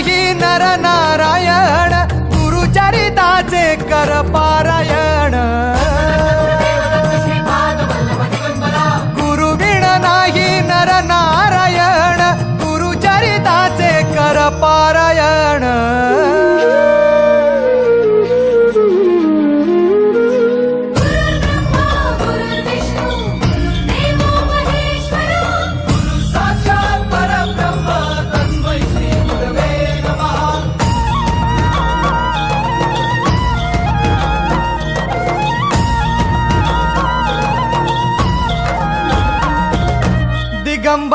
विण नाही नर नारायण गुरु कर पारायण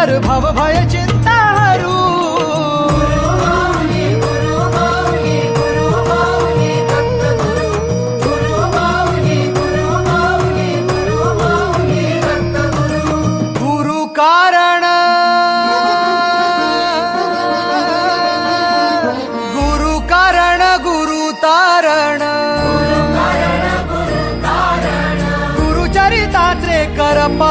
तर भव भय चिंता हरू। गुरु कारण। गुरु कारण गुरु तारण। गुरु चरिताचे कर पा